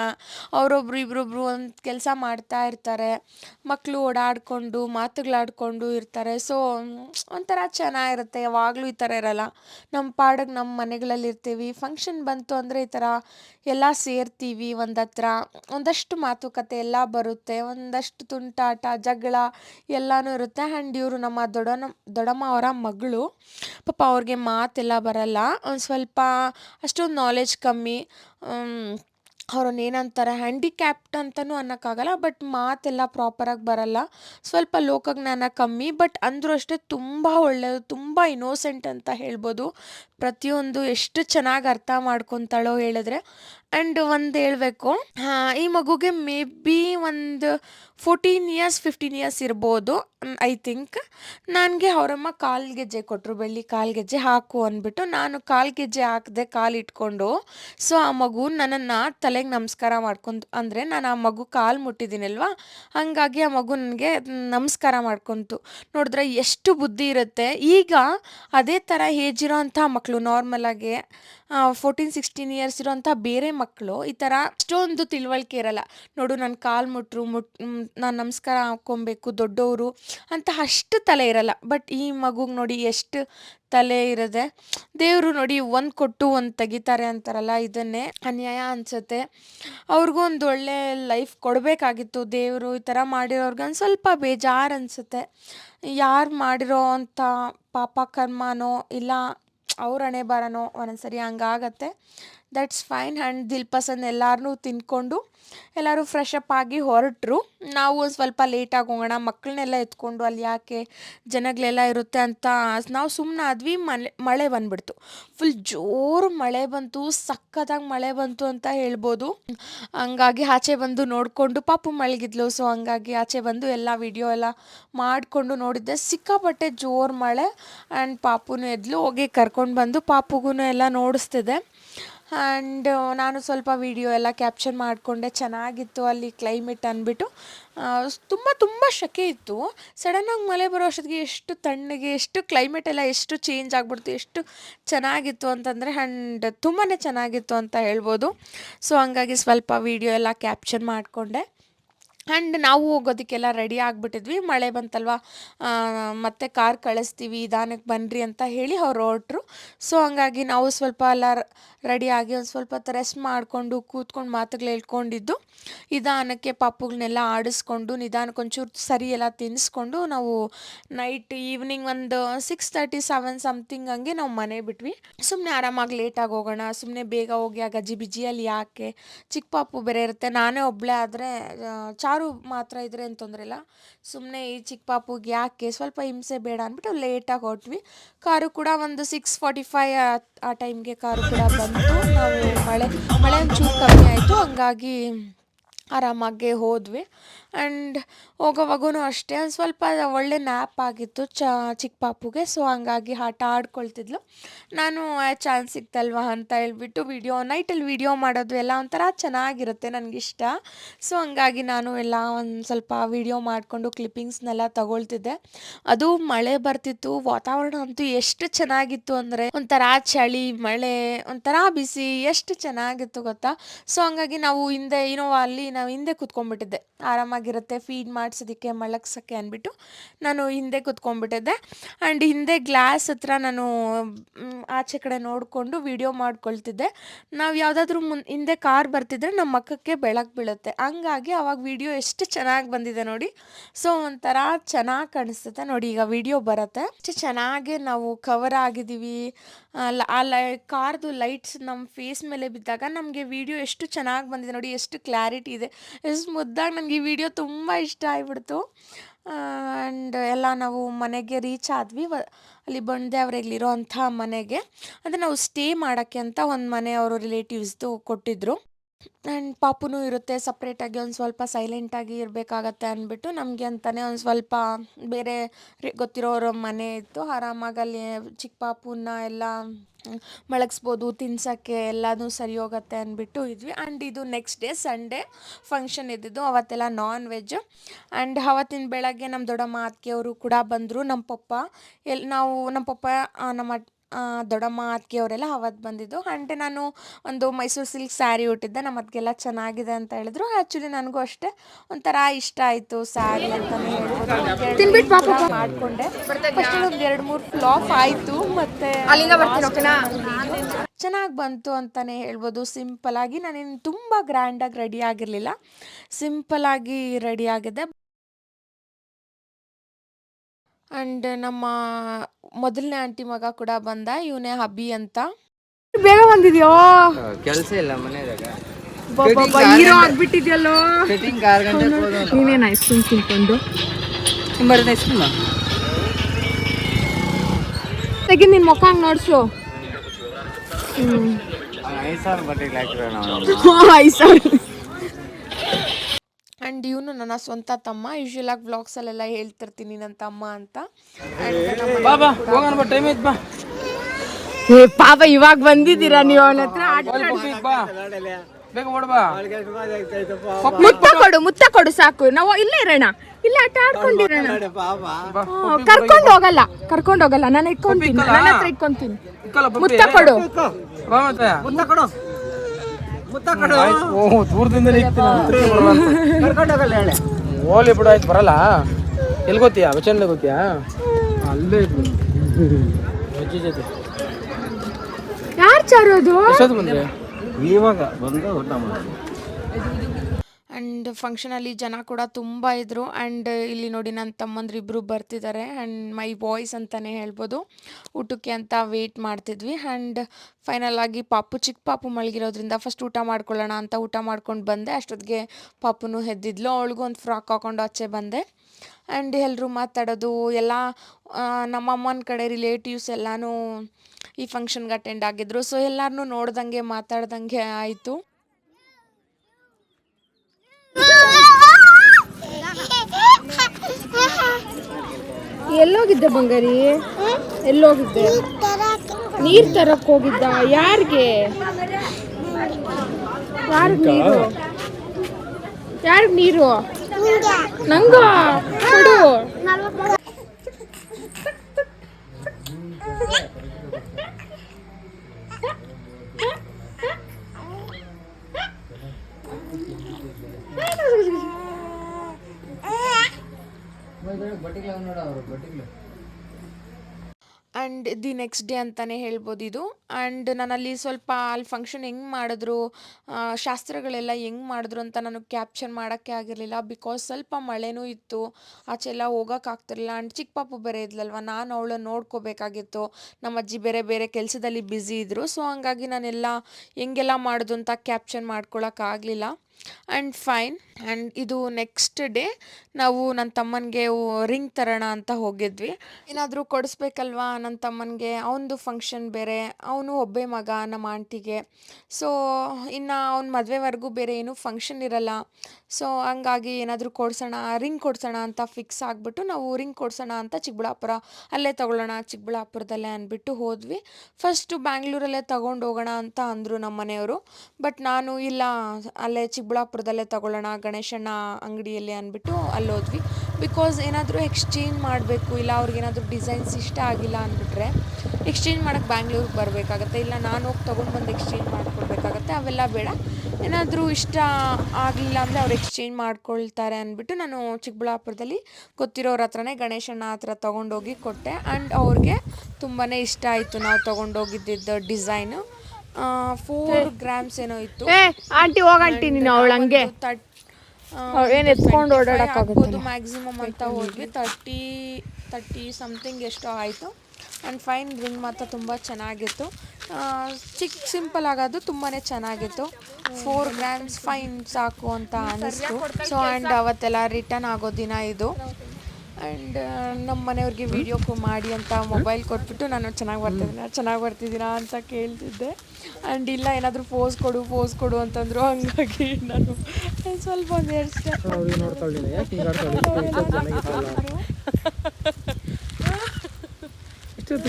ಅವರೊಬ್ರು ಇಬ್ಬರೊಬ್ರು ಒಂದು ಕೆಲಸ ಮಾಡ್ತಾ ಇರ್ತಾರೆ. ಮಕ್ಕಳು ಓಡಾಡಿಕೊಂಡು, ಮಾತುಗಳಾಡ್ಕೊಂಡು ಇರ್ತಾರೆ. ಸೊ ಒಂಥರ ಚೆನ್ನಾಗಿರುತ್ತೆ. ಯಾವಾಗಲೂ ಈ ಥರ ಇರಲ್ಲ. ನಮ್ಮ ಪಾಡಿಗೆ ನಮ್ಮ ಮನೆಗಳಲ್ಲಿ ಇರ್ತೀವಿ. ಫಂಕ್ಷನ್ ಬಂತು ಅಂದರೆ ಈ ಥರ ಎಲ್ಲ ಸೇರ್ತೀವಿ. ಒಂದತ್ರ ಒಂದಷ್ಟು ಮಾತುಕತೆ ಎಲ್ಲ ಬರುತ್ತೆ. ಒಂದಷ್ಟು ತುಂಟಾಟ, ಜಗಳ ಎಲ್ಲನೂ ಇರುತ್ತೆ. ಆ್ಯಂಡ್ ಇವರು ನಮ್ಮ ದೊಡ್ಡ ದೊಡ್ಡಮ್ಮ ಅವರ ಮಗಳು ಪಾಪ ಅವ್ರಿಗೆ ಮಾತೆಲ್ಲ ಬರಲ್ಲ. ಒಂದು ಸ್ವಲ್ಪ ಅಷ್ಟೊಂದು ನಾಲೆಜ್ ಕಮ್ಮಿ. ಅವ್ರನ್ನ ಏನಂತಾರೆ ಹ್ಯಾಂಡಿಕ್ಯಾಪ್ಟ್ ಅಂತಲೂ ಅನ್ನೋಕ್ಕಾಗಲ್ಲ ಬಟ್ ಮಾತೆಲ್ಲ ಪ್ರಾಪರಾಗಿ ಬರಲ್ಲ. ಸ್ವಲ್ಪ ಲೋಕಜ್ಞಾನ ಕಮ್ಮಿ ಬಟ್ ಅಂದರೂ ಅಷ್ಟೇ ತುಂಬ ಒಳ್ಳೆಯದು ತುಂಬ ಇನೋಸೆಂಟ್ ಅಂತ ಹೇಳ್ಬೋದು. ಪ್ರತಿಯೊಂದು ಎಷ್ಟು ಚೆನ್ನಾಗಿ ಅರ್ಥ ಮಾಡ್ಕೊತಾಳೋ ಹೇಳಿದ್ರೆ. ಆ್ಯಂಡ್ ಒಂದು ಹೇಳಬೇಕು ಈ ಮಗುಗೆ ಮೇ ಬಿ ಒಂದು ಫೋರ್ಟೀನ್ ಇಯರ್ಸ್ ಫಿಫ್ಟೀನ್ ಇಯರ್ಸ್ ಇರ್ಬೋದು. ಐ ಥಿಂಕ್ ನನಗೆ ಅವರಮ್ಮ ಕಾಲು ಗೆಜ್ಜೆ ಕೊಟ್ಟರು ಬೆಳ್ಳಿ ಕಾಲು ಗೆಜ್ಜೆ ಹಾಕು ಅಂದ್ಬಿಟ್ಟು ನಾನು ಕಾಲು ಗೆಜ್ಜೆ ಹಾಕಿದೆ ಕಾಲು ಇಟ್ಕೊಂಡು ಸೊ ಆ ಮಗು ನನ್ನನ್ನು ತಲೆಗೆ ನಮಸ್ಕಾರ ಮಾಡ್ಕೊಂಡು, ಅಂದರೆ ನಾನು ಆ ಮಗು ಕಾಲು ಮುಟ್ಟಿದ್ದೀನಲ್ವಾ? ಹಾಗಾಗಿ ಆ ಮಗು ನನಗೆ ನಮಸ್ಕಾರ ಮಾಡ್ಕೊತು. ನೋಡಿದ್ರೆ ಎಷ್ಟು ಬುದ್ಧಿ ಇರುತ್ತೆ. ಈಗ ಅದೇ ಥರ ಹೇಜಿರೋ ಅಂಥ ಮಕ್ಕಳು ನಾರ್ಮಲಾಗಿ ಫೋರ್ಟೀನ್ ಸಿಕ್ಸ್ಟೀನ್ ಇಯರ್ಸ್ ಇರೋಂಥ ಬೇರೆ ಮಕ್ಕಳು ಈ ಥರ ಅಷ್ಟೊಂದು ತಿಳುವಳಿಕೆ ಇರಲ್ಲ. ನೋಡು ನನ್ನ ಕಾಲು ಮುಟ್ರು, ಮುಟ್ ನಾನು ನಮಸ್ಕಾರ ಹಾಕ್ಕೊಬೇಕು, ದೊಡ್ಡವರು ಅಂತ ಅಷ್ಟು ತಲೆ ಇರಲ್ಲ. ಬಟ್ ಈ ಮಗುಗೆ ನೋಡಿ ಎಷ್ಟು ತಲೆ ಇರದೆ, ದೇವರು ನೋಡಿ ಒಂದು ಕೊಟ್ಟು ಒಂದು ತೆಗಿತಾರೆ ಅಂತಾರಲ್ಲ, ಇದನ್ನೇ ಅನ್ಯಾಯ ಅನಿಸುತ್ತೆ. ಅವ್ರಿಗೂ ಒಂದು ಒಳ್ಳೆ ಲೈಫ್ ಕೊಡಬೇಕಾಗಿತ್ತು. ದೇವರು ಈ ಥರ ಮಾಡಿರೋರ್ಗೆ ಒಂದು ಸ್ವಲ್ಪ ಬೇಜಾರು ಅನಿಸುತ್ತೆ. ಯಾರು ಮಾಡಿರೋ ಅಂಥ ಪಾಪ, ಕರ್ಮನೋ ಇಲ್ಲ ಅವ್ರ ಹಣೆ ಒಂದೊಂದು ಸರಿ ಹಂಗಾಗತ್ತೆ. ದಟ್ಸ್ ಫೈನ್ ಆ್ಯಂಡ್ ದಿಲ್ಪಸನ್ ಪಸಂದ್ ತಿನ್ಕೊಂಡು ಎಲ್ಲರೂ ಫ್ರೆಶ್ ಅಪ್ ಆಗಿ ಹೊರಟರು. ನಾವು ಒಂದು ಸ್ವಲ್ಪ ಲೇಟಾಗಿ ಹೋಗೋಣ ಮಕ್ಕಳನ್ನೆಲ್ಲ ಎತ್ಕೊಂಡು ಅಲ್ಲಿ ಯಾಕೆ ಜನಗಳೆಲ್ಲ ಇರುತ್ತೆ ಅಂತ ನಾವು ಸುಮ್ಮನೆ ಆದ್ವಿ, ಮಳೆ ಮಳೆ ಬಂದ್ಬಿಡ್ತು. ಫುಲ್ ಜೋರು ಮಳೆ ಬಂತು ಸಖತ್ತಾಗಿ ಮಳೆ ಬಂತು ಅಂತ ಹೇಳ್ಬೋದು. ಹಂಗಾಗಿ ಆಚೆ ಬಂದು ನೋಡಿಕೊಂಡು, ಪಾಪು ಮಳೆಗಿದ್ಲು ಸೊ ಹಂಗಾಗಿ ಆಚೆ ಬಂದು ಎಲ್ಲ ವಿಡಿಯೋ ಎಲ್ಲ ಮಾಡಿಕೊಂಡು ನೋಡಿದ್ದೆ. ಸಿಕ್ಕಾಪಟ್ಟೆ ಜೋರು ಮಳೆ. ಆ್ಯಂಡ್ ಪಾಪುನು ಎದ್ಲು ಹೋಗಿ ಕರ್ಕೊಂಡು ಬಂದು ಪಾಪುಗೂ ಎಲ್ಲ ನೋಡಿಸ್ತಿದ್ದೆ. ಆ್ಯಂಡ್ ನಾನು ಸ್ವಲ್ಪ ವಿಡಿಯೋ ಎಲ್ಲ ಕ್ಯಾಪ್ಚರ್ ಮಾಡಿಕೊಂಡೆ. ಚೆನ್ನಾಗಿತ್ತು ಅಲ್ಲಿ ಕ್ಲೈಮೇಟ್ ಅಂದ್ಬಿಟ್ಟು. ತುಂಬ ತುಂಬ ಸೆಕೆ ಇತ್ತು. ಸಡನ್ನಾಗಿ ಮಳೆ ಬರೋ ಅಷ್ಟೊತ್ತಿಗೆ ಎಷ್ಟು ತಣ್ಣಗೆ, ಎಷ್ಟು ಕ್ಲೈಮೇಟ್ ಎಲ್ಲ ಎಷ್ಟು ಚೇಂಜ್ ಆಗಿಬಿಡ್ತು, ಎಷ್ಟು ಚೆನ್ನಾಗಿತ್ತು ಅಂತಂದರೆ ಆ್ಯಂಡ್ ತುಂಬಾ ಚೆನ್ನಾಗಿತ್ತು ಅಂತ ಹೇಳ್ಬೋದು. ಸೊ ಹಂಗಾಗಿ ಸ್ವಲ್ಪ ವಿಡಿಯೋ ಎಲ್ಲ ಕ್ಯಾಪ್ಚರ್ ಮಾಡಿಕೊಂಡೆ. ಆ್ಯಂಡ್ ನಾವು ಹೋಗೋದಕ್ಕೆಲ್ಲ ರೆಡಿ ಆಗಿಬಿಟ್ಟಿದ್ವಿ. ಮಳೆ ಬಂತಲ್ವ? ಮತ್ತೆ ಕಾರ್ ಕಳಿಸ್ತೀವಿ ನಿಧಾನಕ್ಕೆ ಬನ್ನಿರಿ ಅಂತ ಹೇಳಿ ಅವ್ರು ಹೊರಟ್ರು. ಸೊ ಹಂಗಾಗಿ ನಾವು ಸ್ವಲ್ಪ ಎಲ್ಲ ರೆಡಿಯಾಗಿ ಒಂದು ಸ್ವಲ್ಪ ಹೊತ್ತು ರೆಸ್ಟ್ ಮಾಡಿಕೊಂಡು, ಕೂತ್ಕೊಂಡು ಮಾತುಗಳು ಹೇಳ್ಕೊಂಡಿದ್ದು. ನಿಧಾನಕ್ಕೆ ಪಾಪುಗಳನ್ನೆಲ್ಲ ಆಡಿಸ್ಕೊಂಡು, ನಿಧಾನಕ್ಕೆ ಒಂಚೂರು ಸರಿ ಎಲ್ಲ ತಿನ್ನಿಸ್ಕೊಂಡು ನಾವು ನೈಟ್ ಈವ್ನಿಂಗ್ ಒಂದು ಸಿಕ್ಸ್ ತರ್ಟಿ ಸೆವೆನ್ ಸಮಥಿಂಗ್ ಹಂಗೆ ನಾವು ಮನೆ ಬಿಟ್ವಿ. ಸುಮ್ಮನೆ ಆರಾಮಾಗಿ ಲೇಟಾಗಿ ಹೋಗೋಣ ಸುಮ್ಮನೆ ಬೇಗ ಹೋಗಿ ಆ ಗಜಿ ಬಿಜಿಯಲ್ಲಿ ಯಾಕೆ? ಚಿಕ್ಕ ಪಾಪು ಬೇರೆ ಇರುತ್ತೆ. ನಾನೇ ಒಬ್ಬಳೇ ಆದರೆ ಚಾರು ಮಾತ್ರ ಇದ್ರೆ ಏನು ತೊಂದರೆ ಇಲ್ಲ. ಸುಮ್ಮನೆ ಈ ಚಿಕ್ಕ ಪಾಪುಗೆ ಯಾಕೆ ಸ್ವಲ್ಪ ಹಿಂಸೆ ಬೇಡ ಅಂದ್ಬಿಟ್ಟು ಲೇಟಾಗಿ ಹೊರಟ್ವಿ. ಕಾರು ಕೂಡ ಒಂದು ಸಿಕ್ಸ್ ಫಾರ್ಟಿ ಫೈ ಆ ಟೈಮ್ಗೆ ಕಾರು ಕೂಡ ಬಂತು. ನಾವು ಮಳೆ ಮಳೆ ಒಂಚೂರು ಕಮ್ಮಿ ಆಯಿತು. ಹಂಗಾಗಿ ಆರಾಮಾಗಿ ಹೋದ್ವಿ. ಆ್ಯಂಡ್ ಹೋಗೋವಾಗೂ ಅಷ್ಟೇ, ಒಂದು ಸ್ವಲ್ಪ ಒಳ್ಳೆ ನ್ಯಾಪ್ ಆಗಿತ್ತು ಚ ಚಿಕ್ಕ ಪಾಪುಗೆ ಸೊ ಹಂಗಾಗಿ ಆಟ ಆಡ್ಕೊಳ್ತಿದ್ಲು. ನಾನು ಚಾನ್ಸ್ ಸಿಗ್ತಲ್ವಾ? ಅಂತ ಹೇಳ್ಬಿಟ್ಟು ವಿಡಿಯೋ ನೈಟಲ್ಲಿ ವಿಡಿಯೋ ಮಾಡೋದು ಎಲ್ಲ ಒಂಥರ ಚೆನ್ನಾಗಿರುತ್ತೆ ನನಗಿಷ್ಟ. ಸೊ ಹಂಗಾಗಿ ನಾನು ಎಲ್ಲ ಒಂದು ಸ್ವಲ್ಪ ವಿಡಿಯೋ ಮಾಡಿಕೊಂಡು ಕ್ಲಿಪ್ಪಿಂಗ್ಸ್ನೆಲ್ಲ ತಗೊಳ್ತಿದ್ದೆ. ಅದು ಮಳೆ ಬರ್ತಿತ್ತು. ವಾತಾವರಣ ಅಂತೂ ಎಷ್ಟು ಚೆನ್ನಾಗಿತ್ತು ಅಂದರೆ ಒಂಥರ ಚಳಿ, ಮಳೆ, ಒಂಥರ ಬಿಸಿ, ಎಷ್ಟು ಚೆನ್ನಾಗಿತ್ತು ಗೊತ್ತಾ? ಸೊ ಹಂಗಾಗಿ ನಾವು ಹಿಂದೆ ಏನೋ ಅಲ್ಲಿ ನಾವು ಹಿಂದೆ ಕೂತ್ಕೊಂಡ್ಬಿಟ್ಟಿದ್ದೆ. ಆರಾಮಾಗಿರುತ್ತೆ ಫೀಡ್ ಮಾಡಿಸೋದಕ್ಕೆ ಮಲಗ್ಸೋಕ್ಕೆ ಅಂದ್ಬಿಟ್ಟು ನಾನು ಹಿಂದೆ ಕೂತ್ಕೊಂಡ್ಬಿಟ್ಟಿದ್ದೆ. ಆ್ಯಂಡ್ ಹಿಂದೆ ಗ್ಲಾಸ್ ಹತ್ರ ನಾನು ಆಚೆ ಕಡೆ ನೋಡಿಕೊಂಡು ವಿಡಿಯೋ ಮಾಡ್ಕೊಳ್ತಿದ್ದೆ. ನಾವು ಯಾವುದಾದ್ರೂ ಮುನ್, ಹಿಂದೆ ಕಾರ್ ಬರ್ತಿದ್ರೆ ನಮ್ಮ ಮಕ್ಕಕ್ಕೆ ಬೆಳಕು ಬೀಳುತ್ತೆ. ಹಂಗಾಗಿ ಅವಾಗ ವಿಡಿಯೋ ಎಷ್ಟು ಚೆನ್ನಾಗಿ ಬಂದಿದೆ ನೋಡಿ. ಸೊ ಒಂಥರ ಚೆನ್ನಾಗಿ ಕಾಣಿಸ್ತದೆ ನೋಡಿ, ಈಗ ವಿಡಿಯೋ ಬರುತ್ತೆ. ಎಷ್ಟು ಚೆನ್ನಾಗಿ ನಾವು ಕವರ್ ಆಗಿದ್ದೀವಿ. ಆ, ಲೈ ಕಾರ್ದು ಲೈಟ್ಸ್ ನಮ್ಮ ಫೇಸ್ ಮೇಲೆ ಬಿದ್ದಾಗ ನಮಗೆ ವಿಡಿಯೋ ಎಷ್ಟು ಚೆನ್ನಾಗಿ ಬಂದಿದೆ ನೋಡಿ, ಎಷ್ಟು ಕ್ಲಾರಿಟಿ ಇದೆ. ಎಷ್ಟು ಮುದ್ದಾಗಿ ನನಗೆ ಈ ವಿಡಿಯೋ ತುಂಬ ಇಷ್ಟ ಆಗಿಬಿಡ್ತು. ಆ್ಯಂಡ್ ಎಲ್ಲ ನಾವು ಮನೆಗೆ ರೀಚ್ ಆದ್ವಿ. ಅಲ್ಲಿ ಬಂಡೆಯವರೆಗ್ಲಿರೋ ಅಂಥ ಮನೆಗೆ. ಅಂದರೆ ನಾವು ಸ್ಟೇ ಮಾಡೋಕ್ಕೆ ಅಂತ ಒಂದು ಮನೆ ಅವರು ರಿಲೇಟಿವ್ಸ್ದು ಕೊಟ್ಟಿದ್ದರು ಆ್ಯಂಡ್ ಪಾಪುನೂ ಇರುತ್ತೆ ಸಪ್ರೇಟಾಗಿ ಒಂದು ಸ್ವಲ್ಪ ಸೈಲೆಂಟಾಗಿ ಇರಬೇಕಾಗತ್ತೆ ಅಂದ್ಬಿಟ್ಟು ನಮಗೆ ಅಂತಲೇ ಒಂದು ಸ್ವಲ್ಪ ಬೇರೆ ಗೊತ್ತಿರೋರ ಮನೆ ಇತ್ತು. ಆರಾಮಾಗಿ ಅಲ್ಲಿ ಚಿಕ್ಕ ಪಾಪುನ ಎಲ್ಲ ಮಳಗಿಸ್ಬೋದು ತಿನ್ಸೋಕ್ಕೆ ಎಲ್ಲನೂ ಸರಿ ಹೋಗುತ್ತೆ ಅಂದ್ಬಿಟ್ಟು ಇದ್ವಿ. ಆ್ಯಂಡ್ ಇದು ನೆಕ್ಸ್ಟ್ ಡೇ ಸಂಡೇ ಫಂಕ್ಷನ್ ಇದ್ದಿದ್ದು, ಅವತ್ತೆಲ್ಲ ನಾನ್ ವೆಜ್ ಆ್ಯಂಡ್ ಅವತ್ತಿನ ಬೆಳಗ್ಗೆ ನಮ್ಮ ದೊಡ್ಡಮ್ಮ ಅತ್ತಿಗೆಯವರು ಕೂಡ ಬಂದರು. ನಮ್ಮ ಪಪ್ಪ ಎಲ್ಲಿ ನಾವು ನಮ್ಮ ಪಪ್ಪ ನಮ್ಮ ಅಟ್- ಆ, ಅವರೆಲ್ಲ ಅವತ್ತು ಬಂದಿದ್ದು. ಆ್ಯಂಡ್ ನಾನು ಒಂದು ಮೈಸೂರು ಸಿಲ್ಕ್ ಸ್ಯಾರಿ ಉಟ್ಟಿದ್ದೆ. ನಮ್ಮ ಅದಕ್ಕೆಲ್ಲ ಚೆನ್ನಾಗಿದೆ ಅಂತ ಹೇಳಿದ್ರು. ಆ್ಯಕ್ಚುಲಿ ನನಗೂ ಅಷ್ಟೇ ಒಂಥರ ಇಷ್ಟ ಆಯಿತು ಸ್ಯಾರಿ ಅಂತ ಹೇಳಿದ್ರು ಮಾಡಿಕೊಂಡೆ. ಫಸ್ಟ್ ಒಂದು ಎರಡು ಮೂರು ಫ್ಲಾಪ್ ಆಯಿತು. ಮತ್ತು ಚೆನ್ನಾಗಿ ಬಂತು ಅಂತಲೇ ಹೇಳ್ಬೋದು. ಆಗಿ ನಾನೇನು ತುಂಬ ಗ್ರ್ಯಾಂಡಾಗಿ ರೆಡಿ ಆಗಿರಲಿಲ್ಲ. ಆಗಿ ರೆಡಿ ಆಗಿದ್ದೆ. ಆ್ಯಂಡ್ ನಮ್ಮ ಮೊದಲನೇ ಆಂಟಿ ಮಗ ಕೂಡ ಬಂದ ಇವನೇ ಹಬ್ಬಿ ಅಂತ. ಬೇಗ ಬಂದಿದ್ಯೋ? ಕೆಲಸ ಇಲ್ಲ ಮನೆಯಾಗ ಹೀರೋ ಆಗ್ಬಿಟ್ಟಿದ್ಯಲ್ಲೋ? ಆರು ಗಂಟೆಗೆ ನೀನೇನು ಐಸ್ ಕ್ರೀಮ್ ತಿನ್ಕೊಂಡು? ಬರೋದು ಐಸ್ ಕ್ರೀಮ್ ತೆಗಿ ನಿನ್ ಮುಖ ಹಂಗ್ ನೋಡ್ಸು. ಐದು ಸಾವಿರ ಬಟ್ಟೆಗೆ ಹಾಕಿರೋ ನಾವು ಐದು ಸಾವಿರ. ಆ್ಯಂಡ್ ಇವನು ನನ್ನ ಸ್ವಂತ ತಮ್ಮ ಯೂಶ್ವಲಾಗಿ ವ್ಲಾಗ್ಸಲ್ಲೆಲ್ಲ ಹೇಳ್ತಿರ್ತೀನಿ ನನ್ನ ತಮ್ಮ ಅಂತ. ಆ್ಯಂಡ್ ನಮ್ಮ ಬಾ ಬಾ ಹೋಗೋಣ ಬಾ ಟೈಮ್ ಐತ್ ಬಾ. ಏ ಪಾಪ ಇವಾಗ ಬಂದಿದ್ದೀರಾ ನೀವು ಅವನ ಹತ್ರ? ಆಟ ಹೋಗ್ಲಿ ಬಾ. ಬೇಗ ಓಡ್ ಬಾ. ಮುತ್ತ ಕೊಡು. ಮುತ್ತ ಕೊಡು ಸಾಕು. ನಾವು ಇಲ್ಲೇ ಇರೋಣ. ಇಲ್ಲ ಆಟ ಆಡ್ಕೊಂಡಿರೋಣ. ಕರ್ಕೊಂಡು ಕರ್ಕೊಂಡ್ ಹೋಗಲ್ಲ ಕರ್ಕೊಂಡು ಹೋಗಲ್ಲ. ನಾನು ಇಟ್ಕೊಂತೀನಿ ನನ್ನ ಹತ್ರ ಇಟ್ಕೊಂತೀನಿ. ಮುತ್ತ ಕೊಡು. ಓ ದೂರದಿಂದ ಹೋಗ್ಲಿ ಬಿಡು ಆಯ್ತು ಬರಲ್ಲ. ಎಲ್ಲಿ ಗೊತ್ತೀಯಾ? ಬಚ್ಚಂಡ ಗೊತ್ತೀಯಾ? ಅಲ್ಲೇ ಅಜ್ಜಿ ಜೊತೆ. ಯಾರು ಚಾರೋದು ಎಷ್ಟೊತ್ತು ಬಂದ್ರೆ? ಇವಾಗ ಬಂದು ಊಟ ಮಾಡಿ ಆ್ಯಂಡ್ ಫಂಕ್ಷನಲ್ಲಿ ಜನ ಕೂಡ ತುಂಬ ಇದ್ದರು ಆ್ಯಂಡ್ ಇಲ್ಲಿ ನೋಡಿ ನನ್ನ ತಮ್ಮಂದ್ರು ಇಬ್ಬರು ಬರ್ತಿದ್ದಾರೆ ಆ್ಯಂಡ್ ಮೈ ಬಾಯ್ಸ್ ಅಂತಲೇ ಹೇಳ್ಬೋದು. ಊಟಕ್ಕೆ ಅಂತ ವೇಟ್ ಮಾಡ್ತಿದ್ವಿ. ಆ್ಯಂಡ್ ಫೈನಲ್ ಆಗಿ ಪಾಪು ಚಿಕ್ಕ ಪಾಪು ಮಳಗಿರೋದ್ರಿಂದ ಫಸ್ಟ್ ಊಟ ಮಾಡ್ಕೊಳ್ಳೋಣ ಅಂತ ಊಟ ಮಾಡ್ಕೊಂಡು ಬಂದೆ. ಅಷ್ಟೊತ್ತಿಗೆ ಪಾಪುನೂ ಎದ್ದಿದ್ಲು ಅವಳಿಗೂ ಒಂದು ಫ್ರಾಕ್ ಹಾಕೊಂಡು ಆಚೆ ಬಂದೆ. ಆ್ಯಂಡ್ ಎಲ್ಲರೂ ಮಾತಾಡೋದು, ಎಲ್ಲ ನಮ್ಮಮ್ಮನ ಕಡೆ ರಿಲೇಟಿವ್ಸ್ ಎಲ್ಲನೂ ಈ ಫಂಕ್ಷನ್ಗೆ ಅಟೆಂಡ್ ಆಗಿದ್ದರು ಸೊ ಎಲ್ಲರನ್ನೂ ನೋಡ್ದಂಗೆ, ಮಾತಾಡ್ದಂಗೆ ಆಯಿತು. ಎಲ್ಲೋಗಿದ್ದೆ ಬಂಗಾರಿ? ಎಲ್ಲೋಗಿದ್ದೆ? ನೀರ್ ತರಕ್ ಹೋಗಿದ್ದ? ಯಾರಿಗೆ? ಯಾರಿಗ್ ನೀರು? ಯಾರಿಗ್ ನೀರು? ನಂಗ? ಕೊಡು. ಆ್ಯಂಡ್ ದಿ ನೆಕ್ಸ್ಟ್ ಡೇ ಅಂತಲೇ ಹೇಳ್ಬೋದು ಇದು. ಆ್ಯಂಡ್ ನಾನಲ್ಲಿ ಸ್ವಲ್ಪ ಅಲ್ಲಿ ಫಂಕ್ಷನ್ ಹೆಂಗೆ ಮಾಡಿದ್ರು ಶಾಸ್ತ್ರಗಳೆಲ್ಲ ಹೆಂಗೆ ಮಾಡಿದ್ರು ಅಂತ ನಾನು ಕ್ಯಾಪ್ಚರ್ ಮಾಡೋಕ್ಕೆ ಆಗಿರಲಿಲ್ಲ. ಬಿಕಾಸ್ ಸ್ವಲ್ಪ ಮಳೆನೂ ಇತ್ತು ಆಚೆಲ್ಲ ಹೋಗೋಕ್ಕಾಗ್ತಿರಲಿಲ್ಲ ಆ್ಯಂಡ್ ಚಿಕ್ಕ ಪಾಪು ಬೇರೆ ಇದ್ಲಲ್ವ, ನಾನು ಅವಳು ನೋಡ್ಕೋಬೇಕಾಗಿತ್ತು. ನಮ್ಮ ಅಜ್ಜಿ ಬೇರೆ ಬೇರೆ ಕೆಲಸದಲ್ಲಿ ಬ್ಯುಸಿ ಇದ್ದರು ಸೊ ಹಂಗಾಗಿ ನಾನೆಲ್ಲ ಹೆಂಗೆಲ್ಲ ಮಾಡೋದು ಅಂತ ಕ್ಯಾಪ್ಚರ್ ಮಾಡ್ಕೊಳಕ್ಕಾಗಲಿಲ್ಲ ಆ್ಯಂಡ್ ಫೈನ್ ಆ್ಯಂಡ್ ಇದು ನೆಕ್ಸ್ಟ್ ಡೇ ನಾವು ನನ್ನ ತಮ್ಮನಿಗೆ ರಿಂಗ್ ತರೋಣ ಅಂತ ಹೋಗಿದ್ವಿ. ಏನಾದರೂ ಕೊಡಿಸ್ಬೇಕಲ್ವಾ? ನನ್ನ ತಮ್ಮನಿಗೆ ಅವನದು ಫಂಕ್ಷನ್ ಬೇರೆ, ಅವನು ಒಬ್ಬೇ ಮಗ, ನಮ್ಮ ಆಂಟಿಗೆ. ಸೊ ಇನ್ನು ಅವ್ನ ಮದುವೆವರೆಗೂ ಬೇರೆ ಏನೂ ಫಂಕ್ಷನ್ ಇರಲ್ಲ. ಸೊ ಹಂಗಾಗಿ ಏನಾದರೂ ಕೊಡ್ಸೋಣ ರಿಂಗ್ ಕೊಡ್ಸೋಣ ಅಂತ ಫಿಕ್ಸ್ ಆಗಿಬಿಟ್ಟು ನಾವು ರಿಂಗ್ ಕೊಡ್ಸೋಣ ಅಂತ ಚಿಕ್ಕಬಳ್ಳಾಪುರ ಅಲ್ಲೇ ತೊಗೊಳ್ಳೋಣ, ಚಿಕ್ಕಬಳ್ಳಾಪುರದಲ್ಲೇ ಅಂದ್ಬಿಟ್ಟು ಹೋದ್ವಿ. ಫಸ್ಟು ಬ್ಯಾಂಗ್ಳೂರಲ್ಲೇ ತಗೊಂಡು ಹೋಗೋಣ ಅಂತ ಅಂದರು ನಮ್ಮ ಮನೆಯವರು ಬಟ್ ನಾನು ಇಲ್ಲ, ಅಲ್ಲೇ ಚಿಕ್ಕಬಳ್ಳಾಪುರದಲ್ಲೇ ತಗೊಳ್ಳೋಣ ಗಣೇಶಣ್ಣ ಅಂಗಡಿಯಲ್ಲಿ ಅಂದ್ಬಿಟ್ಟು ಅಲ್ಲಿ ಹೋದ್ವಿ ಬಿಕಾಸ್ ಏನಾದರೂ ಎಕ್ಸ್ಚೇಂಜ್ ಮಾಡಬೇಕು, ಇಲ್ಲ ಅವ್ರಿಗೇನಾದರೂ ಡಿಸೈನ್ಸ್ ಇಷ್ಟ ಆಗಿಲ್ಲ ಅಂದ್ಬಿಟ್ರೆ ಎಕ್ಸ್ಚೇಂಜ್ ಮಾಡೋಕ್ಕೆ ಬ್ಯಾಂಗ್ಳೂರಿಗೆ ಬರಬೇಕಾಗತ್ತೆ. ಇಲ್ಲ ನಾನು ಹೋಗಿ ತೊಗೊಂಡು ಬಂದು ಎಕ್ಸ್ಚೇಂಜ್ ಮಾಡ್ಕೊಡ್ಬೇಕಾಗತ್ತೆ. ಅವೆಲ್ಲ ಬೇಡ. ಏನಾದರೂ ಇಷ್ಟ ಆಗಲಿಲ್ಲ ಅಂದರೆ ಅವ್ರು ಎಕ್ಸ್ಚೇಂಜ್ ಮಾಡ್ಕೊಳ್ತಾರೆ ಅಂದ್ಬಿಟ್ಟು ನಾನು ಚಿಕ್ಕಬಳ್ಳಾಪುರದಲ್ಲಿ ಗೊತ್ತಿರೋರ ಹತ್ರನೇ ಗಣೇಶಣ್ಣ ಹತ್ರ ತೊಗೊಂಡೋಗಿ ಕೊಟ್ಟೆ. ಆ್ಯಂಡ್ ಅವ್ರಿಗೆ ತುಂಬಾ ಇಷ್ಟ ಆಯಿತು. ನಾವು ತೊಗೊಂಡೋಗಿದ್ದ ಡಿಸೈನು ಫೋರ್ ಗ್ರಾಮ್ಸ್ ಏನೋ ಇತ್ತು. ಏ ಆಂಟಿ ಹೋಗಂಟಿ ನೀನು ಅವಳು ಹಂಗೆ. ಏನು ಎತ್ಕೊಂಡು ಆಗ್ಬೋದು ಮ್ಯಾಕ್ಸಿಮಮ್ ಅಂತ ಹೋದ್ವಿ. ತರ್ಟಿ ತರ್ಟಿ ಸಮಥಿಂಗ್ ಎಷ್ಟೋ ಆಯಿತು. ಆ್ಯಂಡ್ ಫೈನ್ ರಿಂಗ್ ಮಾತ್ರ ತುಂಬ ಚೆನ್ನಾಗಿತ್ತು. ಚಿಕ್ಕ ಸಿಂಪಲ್ ಆಗೋದು ತುಂಬಾ ಚೆನ್ನಾಗಿತ್ತು. ಫೋರ್ ಗ್ರಾಮ್ಸ್ ಫೈನ್ ಸಾಕು ಅಂತ ಅನ್ನಿಸ್ತು ಸೊ ಆ್ಯಂಡ್ ಅವತ್ತೆಲ್ಲ ರಿಟರ್ನ್ ಆಗೋ ದಿನ ಇದು. ಆ್ಯಂಡ್ ನಮ್ಮ ಮನೆಯವ್ರಿಗೆ ವೀಡಿಯೋ ಮಾಡಿ ಅಂತ ಮೊಬೈಲ್ ಕೊಟ್ಬಿಟ್ಟು ನಾನು ಚೆನ್ನಾಗಿ ಬರ್ತಿದ್ದೀನಿ ಚೆನ್ನಾಗಿ ಬರ್ತಿದ್ದೀನಾ ಅಂತ ಕೇಳ್ತಿದ್ದೆ. ಆ್ಯಂಡ್ ಇಲ್ಲ ಏನಾದರೂ ಫೋಸ್ ಕೊಡು ಫೋಸ್ ಕೊಡು ಅಂತಂದರು ಹಂಗಾಗಿ ನಾನು ಸ್ವಲ್ಪ ಒಂದು ಎರಡು ಸ್ಟೆಪ್ ಯಾಕೆ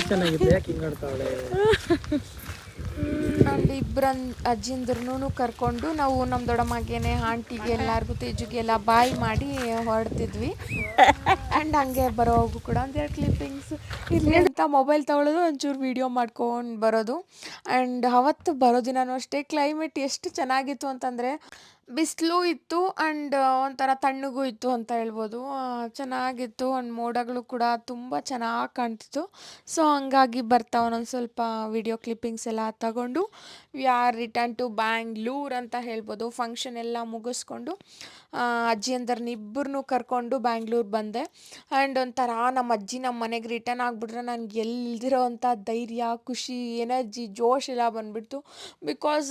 ಚೆನ್ನಾಗಿತ್ತು. ಹಿಂಗಾಡ್ತಾಳೆ [laughs] ಆ್ಯಂಡ್ ಇಬ್ಬರನ್ ಅಜ್ಜಿಂದ್ರೂ ಕರ್ಕೊಂಡು ನಾವು ನಮ್ಮ ದೊಡ್ಡಮ್ಮಗೇನೆ, ಆಂಟಿಗೆ ಎಲ್ಲರಿಗೂ ತೇಜುಗೆ ಎಲ್ಲ ಬಾಯ್ ಮಾಡಿ ಹೊರಡ್ತಿದ್ವಿ. ಆ್ಯಂಡ್ ಹಂಗೆ ಬರೋವಾಗೂ ಕೂಡ ಒಂದೆರಡು ಕ್ಲಿಪ್ಪಿಂಗ್ಸ್ ಇಲ್ಲಿ ಅಂತ ಮೊಬೈಲ್ ತೊಗೊಳೋದು ಒಂಚೂರು ವೀಡಿಯೋ ಮಾಡ್ಕೊಂಡು ಬರೋದು. ಆ್ಯಂಡ್ ಅವತ್ತು ಬರೋ ದಿನನೂ ಅಷ್ಟೇ ಕ್ಲೈಮೇಟ್ ಎಷ್ಟು ಚೆನ್ನಾಗಿತ್ತು ಅಂತಂದರೆ ಬಿಸಿಲು ಇತ್ತು ಆ್ಯಂಡ್ ಒಂಥರ ತಣ್ಣಗೂ ಇತ್ತು ಅಂತ ಹೇಳ್ಬೋದು. ಚೆನ್ನಾಗಿತ್ತು ಆ್ಯಂಡ್ ಮೋಡಗಳು ಕೂಡ ತುಂಬ ಚೆನ್ನಾಗಿ ಕಾಣ್ತಿತ್ತು. ಸೊ, ಹಂಗಾಗಿ ಬರ್ತಾ ಒಂದೊಂದು ಸ್ವಲ್ಪ ವಿಡಿಯೋ ಕ್ಲಿಪ್ಪಿಂಗ್ಸ್ ಎಲ್ಲ ತಗೊಂಡು, we are return to Bangalore ಅಂತ ಹೇಳ್ಬೋದು. ಫಂಕ್ಷನ್ ಎಲ್ಲ ಮುಗಿಸ್ಕೊಂಡು ಅಜ್ಜಿಯಂದರ್ನ ಇಬ್ಬರನ್ನೂ ಕರ್ಕೊಂಡು ಬ್ಯಾಂಗ್ಳೂರ್ ಬಂದೆ. ಆ್ಯಂಡ್ ಒಂಥರ ನಮ್ಮ ಅಜ್ಜಿ ನಮ್ಮ ಮನೆಗೆ ರಿಟರ್ನ್ ಆಗಿಬಿಟ್ರೆ ನನಗೆ ಎಲ್ದಿರೋ ಅಂಥ ಧೈರ್ಯ, ಖುಷಿ, ಎನರ್ಜಿ, ಜೋಶ್ ಎಲ್ಲ ಬಂದುಬಿಡ್ತು. ಬಿಕಾಸ್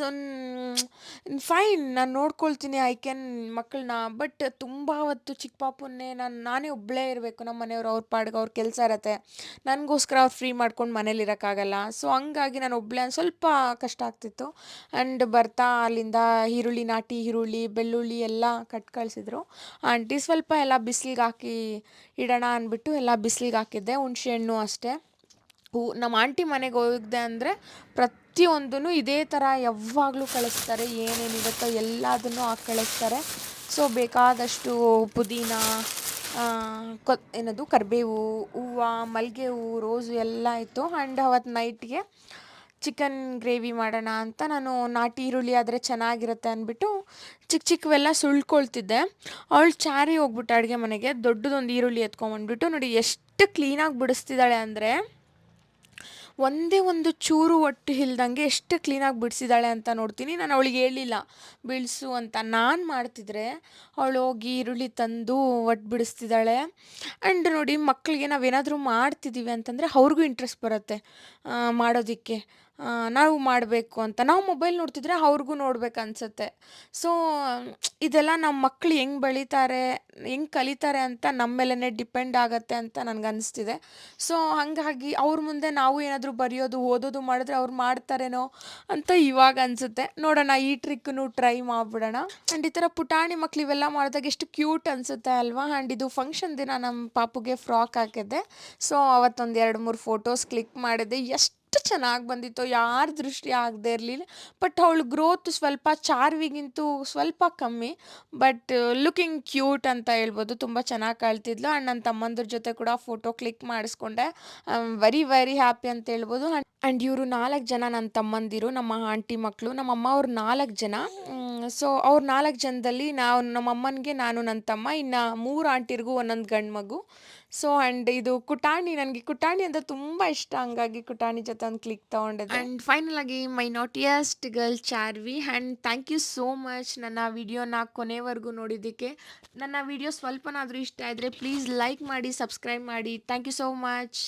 ಫೈನ್ ನಾನು ನೋಡ್ಕೊಳ್ತೀನಿ ಐ ಕ್ಯಾನ್ ಮಕ್ಕಳನ್ನ ಬಟ್ ತುಂಬ ಹೊತ್ತು ಚಿಕ್ಕ ಪಾಪನ್ನೇ ನಾನು, ನಾನೇ ಒಬ್ಬಳೇ ಇರಬೇಕು ನಮ್ಮ ಮನೆಯವ್ರು, ಅವ್ರ ಪಾಡ್ಗೆ ಅವ್ರ ಕೆಲಸ ಇರತ್ತೆ. ನನಗೋಸ್ಕರ ಅವ್ರು ಫ್ರೀ ಮಾಡ್ಕೊಂಡು ಮನೇಲಿ ಇರೋಕ್ಕಾಗಲ್ಲ. ಸೊ ಹಂಗಾಗಿ ನಾನು ಒಬ್ಬಳೇ ಸ್ವಲ್ಪ ಕಷ್ಟ ಆಗ್ತಿತ್ತು. ಆ್ಯಂಡ್ ಬರ್ತಾ ಅಲ್ಲಿಂದ ಈರುಳ್ಳಿ, ನಾಟಿ ಈರುಳ್ಳಿ, ಬೆಳ್ಳುಳ್ಳಿ ಎಲ್ಲ ಕಟ್ ಕಳಿಸಿದ್ರು. ಆಂಟಿ ಸ್ವಲ್ಪ ಎಲ್ಲ ಬಿಸಿಲಿಗೆ ಹಾಕಿ ಇಡೋಣ ಅಂದ್ಬಿಟ್ಟು ಎಲ್ಲ ಬಿಸಿಲಿಗೆ ಹಾಕಿದ್ದೆ, ಹುಣ್ಸೆ ಹಣ್ಣು ಅಷ್ಟೇ. ಹೂ, ನಮ್ಮ ಆಂಟಿ ಮನೆಗೆ ಹೋಗಿದ್ದೆ ಅಂದರೆ ಪ್ರತಿಯೊಂದೂ ಇದೇ ಥರ ಯಾವಾಗಲೂ ಕಳಿಸ್ತಾರೆ ಏನೇನಿರುತ್ತೋ ಎಲ್ಲದನ್ನು ಹಾಕಿ ಕಳಿಸ್ತಾರೆ. ಸೊ ಬೇಕಾದಷ್ಟು ಪುದೀನ ಕೊ, ಏನದು, ಕರಿಬೇವು, ಹೂವು ಮಲ್ಲಿಗೆ ಹೂವು ರೋಸು ಎಲ್ಲ ಇತ್ತು. ಆ್ಯಂಡ್ ಅವತ್ತು ನೈಟ್ಗೆ ಚಿಕನ್ ಗ್ರೇವಿ ಮಾಡೋಣ ಅಂತ ನಾನು ನಾಟಿ ಈರುಳ್ಳಿ ಆದರೆ ಚೆನ್ನಾಗಿರುತ್ತೆ ಅಂದ್ಬಿಟ್ಟು ಚಿಕ್ಕ ಚಿಕ್ಕವೆಲ್ಲ ಸುಳ್ಕೊಳ್ತಿದ್ದೆ. ಅವಳು ಚಾರಿ ಹೋಗ್ಬಿಟ್ಟು ಅಡುಗೆ ಮನೆಗೆ, ದೊಡ್ಡದೊಂದು ಈರುಳ್ಳಿ ಎತ್ಕೊಂಬಂದ್ಬಿಟ್ಟು ನೋಡಿ ಎಷ್ಟು ಕ್ಲೀನಾಗಿ ಬಿಡಿಸ್ತಿದ್ದಾಳೆ ಅಂದರೆ. ಒಂದೇ ಒಂದು ಚೂರು ಒಟ್ಟು ಇಲ್ದಂಗೆ ಎಷ್ಟು ಕ್ಲೀನಾಗಿ ಬಿಡಿಸಿದಾಳೆ ಅಂತ ನೋಡ್ತೀನಿ. ನಾನು ಅವಳಿಗೆ ಹೇಳಿಲ್ಲ. ಬಿಡಿಸು ಅಂತ ನಾನು ಮಾಡ್ತಿದ್ರೆ ಅವಳು ಹೋಗಿ ಈರುಳ್ಳಿ ತಂದು ಒಟ್ಟು ಬಿಡಿಸ್ತಿದ್ದಾಳೆ. ಆ್ಯಂಡ್ ನೋಡಿ ಮಕ್ಕಳಿಗೆ ನಾವೇನಾದರೂ ಮಾಡ್ತಿದ್ದೀವಿ ಅಂತಂದರೆ ಅವ್ರಿಗೂ ಇಂಟ್ರೆಸ್ಟ್ ಬರುತ್ತೆ ಮಾಡೋದಕ್ಕೆ. ನಾವು ಮಾಡಬೇಕು ಅಂತ. ನಾವು ಮೊಬೈಲ್ ನೋಡ್ತಿದ್ರೆ ಅವ್ರಿಗೂ ನೋಡ್ಬೇಕು ಅನ್ಸುತ್ತೆ. ಸೊ ಇದೆಲ್ಲ ನಮ್ಮ ಮಕ್ಕಳು ಹೆಂಗೆ ಬೆಳೀತಾರೆ, ಹೆಂಗೆ ಕಲಿತಾರೆ ಅಂತ ನಮ್ಮ ಮೇಲೇ ಡಿಪೆಂಡ್ ಆಗತ್ತೆ ಅಂತ ನನಗೆ ಅನಿಸ್ತಿದೆ ಸೊ ಹಾಗಾಗಿ ಅವ್ರ ಮುಂದೆ ನಾವು ಏನಾದರೂ ಬರೆಯೋದು, ಓದೋದು ಮಾಡಿದ್ರೆ ಅವ್ರು ಮಾಡ್ತಾರೇನೋ ಅಂತ ಇವಾಗ ಅನಿಸುತ್ತೆ. ನೋಡೋಣ, ಈ ಟ್ರಿಕ್ಕನ್ನು ಟ್ರೈ ಮಾಡಿಬಿಡೋಣ. ಆ್ಯಂಡ್ ಈ ಥರ ಪುಟಾಣಿ ಮಕ್ಳು ಇವೆಲ್ಲ ಮಾಡಿದಾಗ ಎಷ್ಟು ಕ್ಯೂಟ್ ಅನಿಸುತ್ತೆ ಅಲ್ವಾ? ಆ್ಯಂಡ್ ಇದು ಫಂಕ್ಷನ್ ದಿನ ನಮ್ಮ ಪಾಪುಗೆ ಫ್ರಾಕ್ ಹಾಕಿದ್ದೆ. ಸೊ ಅವತ್ತೊಂದು ಎರಡು ಮೂರು ಫೋಟೋಸ್ ಕ್ಲಿಕ್ ಮಾಡಿದೆ ಎಷ್ಟು ಚೆನ್ನಾಗಿ ಬಂದಿತ್ತು, ಯಾರ ದೃಷ್ಟಿ ಆಗದೆ ಇರಲಿಲ್ಲ. ಬಟ್ ಅವಳ ಗ್ರೋತ್ ಸ್ವಲ್ಪ ಚಾರ್ವಿಗಿಂತೂ ಸ್ವಲ್ಪ ಕಮ್ಮಿ. ಬಟ್ ಲುಕಿಂಗ್ ಕ್ಯೂಟ್ ಅಂತ ಹೇಳ್ಬೋದು. ತುಂಬ ಚೆನ್ನಾಗಿ ಕಾಳ್ತಿದ್ಲು ಆ್ಯಂಡ್ ನನ್ನ ತಮ್ಮಂದ್ರ ಜೊತೆ ಕೂಡ ಫೋಟೋ ಕ್ಲಿಕ್ ಮಾಡಿಸ್ಕೊಂಡೆ. ವೆರಿ ವೆರಿ ಹ್ಯಾಪಿ ಅಂತ ಹೇಳ್ಬೋದು. ಆ್ಯಂಡ್ ಇವರು ನಾಲ್ಕು ಜನ ನನ್ನ ತಮ್ಮಂದಿರು, ನಮ್ಮ ಆಂಟಿ ಮಕ್ಕಳು ನಮ್ಮ ಅಮ್ಮ ಅವ್ರು ನಾಲ್ಕು ಜನ. ಸೊ ಅವ್ರ ನಾಲ್ಕು ಜನದಲ್ಲಿ ನಾವು ನಮ್ಮ ಅಮ್ಮನಿಗೆ ನಾನು ನನ್ನ ತಮ್ಮ, ಇನ್ನು ಮೂರು ಆಂಟಿರಿಗೂ ಒಂದೊಂದು ಗಂಡು ಮಗು ಸೊ ಅಂಡ್ ಇದು ಕುಟಾಣಿ, ನನಗೆ ಕುಟಾಣಿ ಅಂದರೆ ತುಂಬ ಇಷ್ಟ. ಹಂಗಾಗಿ ಕುಟಾಣಿ ಜೊತೆ ಒಂದು ಕ್ಲಿಕ್ ತೊಗೊಂಡಿದ್ದೆ. ಆ್ಯಂಡ್ ಫೈನಲ್ ಆಗಿ my naughtiest girl Charvi and thank you so much ನನ್ನ ವಿಡಿಯೋನ ಕೊನೆವರೆಗೂ ನೋಡಿದ್ದಕ್ಕೆ. ನನ್ನ ವಿಡಿಯೋ ಸ್ವಲ್ಪನಾದರೂ ಇಷ್ಟ ಆದರೆ ಪ್ಲೀಸ್ ಲೈಕ್ ಮಾಡಿ ಸಬ್ಸ್ಕ್ರೈಬ್ ಮಾಡಿ. Thank you so much